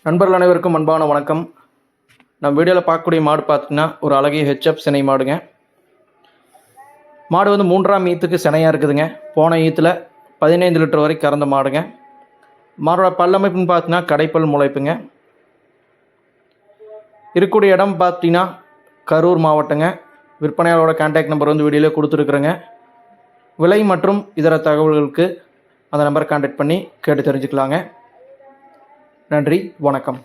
நண்பர்கள் அனைவருக்கும் அன்பான வணக்கம். நம்ம வீடியோவில் பார்க்கக்கூடிய மாடு பார்த்தீங்கன்னா ஒரு அழகிய ஹெச்எப் சினை மாடுங்க. மாடு வந்து மூன்றாம் ஈத்துக்கு சினையாக இருக்குதுங்க. போன ஈத்தில் பதினைந்து லிட்டர் வரை கறந்த மாடுங்க. மாடோட பல்லமைப்புன்னு பார்த்தீங்கன்னா கடைப்பல் முளைப்புங்க. இருக்கக்கூடிய இடம் பார்த்தீங்கன்னா கரூர் மாவட்டங்க. விற்பனையாளரோட கான்டாக்ட் நம்பர் வந்து வீடியோவில் கொடுத்துருக்குறேங்க. விலை மற்றும் இதர தகவல்களுக்கு அந்த நம்பரை கான்டாக்ட் பண்ணி கேட்டு தெரிஞ்சுக்கலாங்க. நன்றி வணக்கம்.